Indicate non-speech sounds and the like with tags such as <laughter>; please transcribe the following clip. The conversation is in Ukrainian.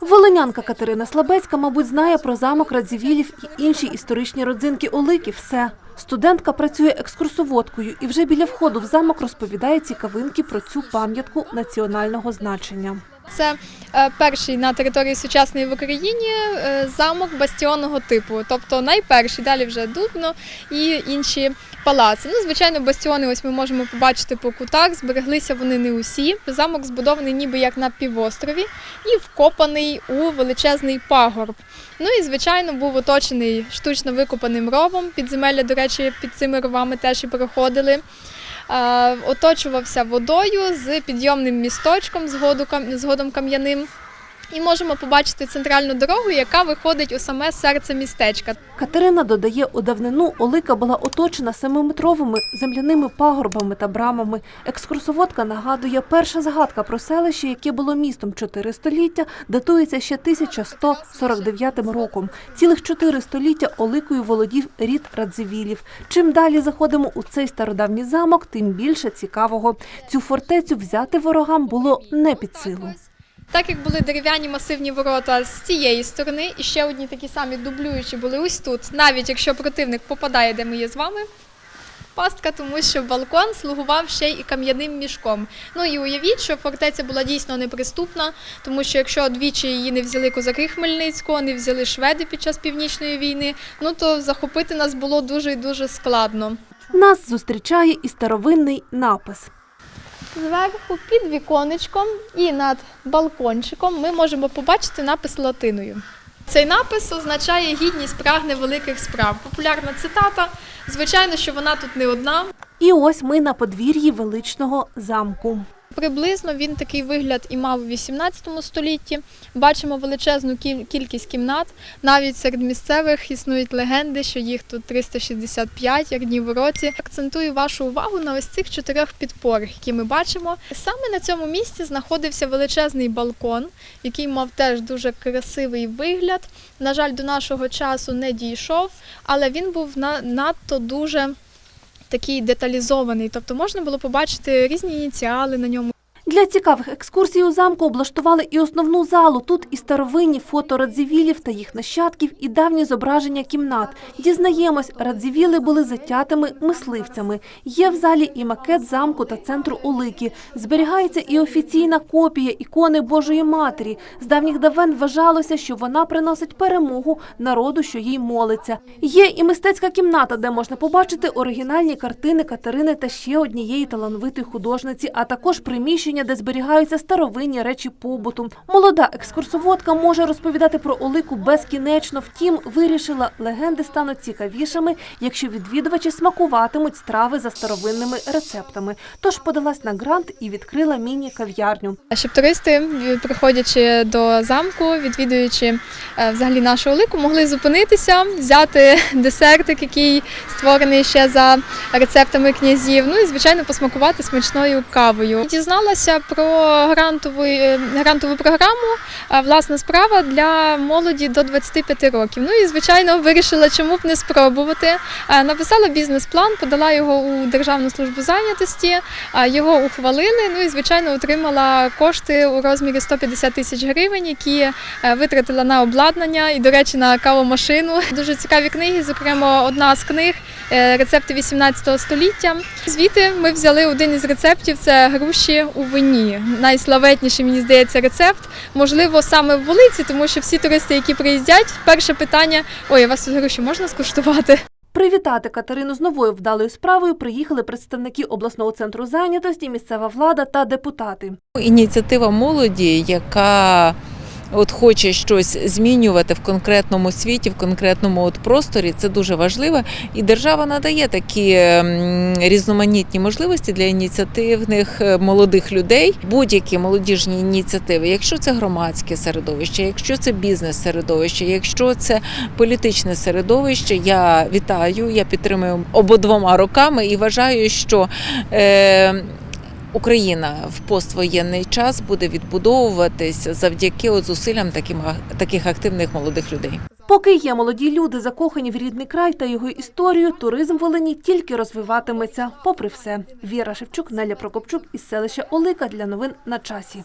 Волинянка Катерина Слабецька, мабуть, знає про замок Радзівілів і інші історичні родзинки Олики. Все. Студентка працює екскурсоводкою і вже біля входу в замок розповідає цікавинки про цю пам'ятку національного значення. Це е, перший на території сучасної в Україні е, замок бастіонного типу, тобто найперший, далі вже Дубно і інші палаци. Ну, звичайно, бастіони ось ми можемо побачити по кутах. Збереглися вони не усі. Замок збудований ніби як на півострові і вкопаний у величезний пагорб. Ну і звичайно був оточений штучно викопаним ровом. Підземелля, до речі, під цими ровами теж і проходили. Е, оточувався водою з підйомним місточком, згодом кам'яним. І можемо побачити центральну дорогу, яка виходить у саме серце містечка. Катерина додає, у давнину Олика була оточена семиметровими земляними пагорбами та брамами. Екскурсоводка нагадує, перша згадка про селище, яке було містом чотири століття, датується ще 1149 роком. Цілих чотири століття Оликою володів рід Радзивілів. Чим далі заходимо у цей стародавній замок, тим більше цікавого. Цю фортецю взяти ворогам було не під силу. Так як були дерев'яні масивні ворота з цієї сторони, і ще одні такі самі дублюючі були ось тут, навіть якщо противник попадає, де ми є з вами. Пастка, тому що балкон слугував ще й кам'яним мішком. Ну і уявіть, що фортеця була дійсно неприступна, тому що якщо двічі її не взяли козаки Хмельницького, не взяли шведи під час північної війни, ну то захопити нас було дуже і дуже складно. Нас зустрічає і старовинний напис. Зверху під віконечком і над балкончиком ми можемо побачити напис латиною. Цей напис означає гідність прагне великих справ. Популярна цитата. Звичайно, що вона тут не одна. І ось ми на подвір'ї величного замку. Приблизно він такий вигляд і мав у 18 столітті. Бачимо величезну кіль- кількість кімнат. Навіть серед місцевих існують легенди, що їх тут 365, як днів у році. Акцентую вашу увагу на ось цих чотирьох підпорах, які ми бачимо. Саме на цьому місці знаходився величезний балкон, який мав теж дуже красивий вигляд. На жаль, до нашого часу не дійшов, але він був на- надто дуже такий деталізований. Тобто можна було побачити різні ініціали на ньому. Для цікавих екскурсій у замку облаштували і основну залу. Тут і старовинні фото радзівілів та їх нащадків, і давні зображення кімнат. Дізнаємось, радзівіли були затятими мисливцями. Є в залі і макет замку та центру Улики. Зберігається і офіційна копія ікони Божої Матері. З давніх давен вважалося, що вона приносить перемогу народу, що їй молиться. Є і мистецька кімната, де можна побачити оригінальні картини Катерини та ще однієї талановитої художниці, а також приміщення, де зберігаються старовинні речі побуту. Молода екскурсоводка може розповідати про Олику безкінечно. Втім, вирішила, легенди стануть цікавішими, якщо відвідувачі смакуватимуть страви за старовинними рецептами. Тож подалась на грант і відкрила міні-кав'ярню. Щоб туристи, е, приходячи до замку, відвідуючи е, взагалі нашу олику, могли зупинитися, взяти <laughs> десертик, який створений ще за рецептами князів. Ну і звичайно посмакувати смачною кавою. Дізналася про грантову, е, грантову програму. Власна справа для молоді до 25 років. Ну і звичайно вирішила, чому б не спробувати. Написала бізнес-план, подала його у Державну службу зайнятості. Його ухвалили. Ну і звичайно отримала кошти у розмірі 150 тисяч гривень, які е, витратила на обладнання і, до речі, на кавомашину. Дуже цікаві книги. Зокрема, одна з книг е, рецепти 18 століття. Звідти ми взяли один із рецептів це груші у вині. Найславетніший, мені здається, рецепт. Можливо, саме в вулиці, тому що всі туристи, які приїздять, перше питання: ой, я вас тут гроші можна скуштувати? Привітати Катерину з новою вдалою справою приїхали представники обласного центру зайнятості, місцева влада та депутати. Ініціатива молоді, яка от хоче щось змінювати в конкретному світі, в конкретному от просторі, це дуже важливо. І держава надає такі різноманітні можливості для ініціативних е, молодих людей, будь-які молодіжні ініціативи, якщо це громадське середовище, якщо це бізнес-середовище, якщо це політичне середовище, я вітаю, я підтримую обидвома руками і вважаю, що. Е, Україна в поствоєнний час буде відбудовуватись завдяки зусиллям таким, таких активних молодих людей. Поки є молоді люди, закохані в рідний край та його історію, туризм в Волині тільки розвиватиметься. Попри все, Віра Шевчук, Неля Прокопчук із селища Олика для новин на часі.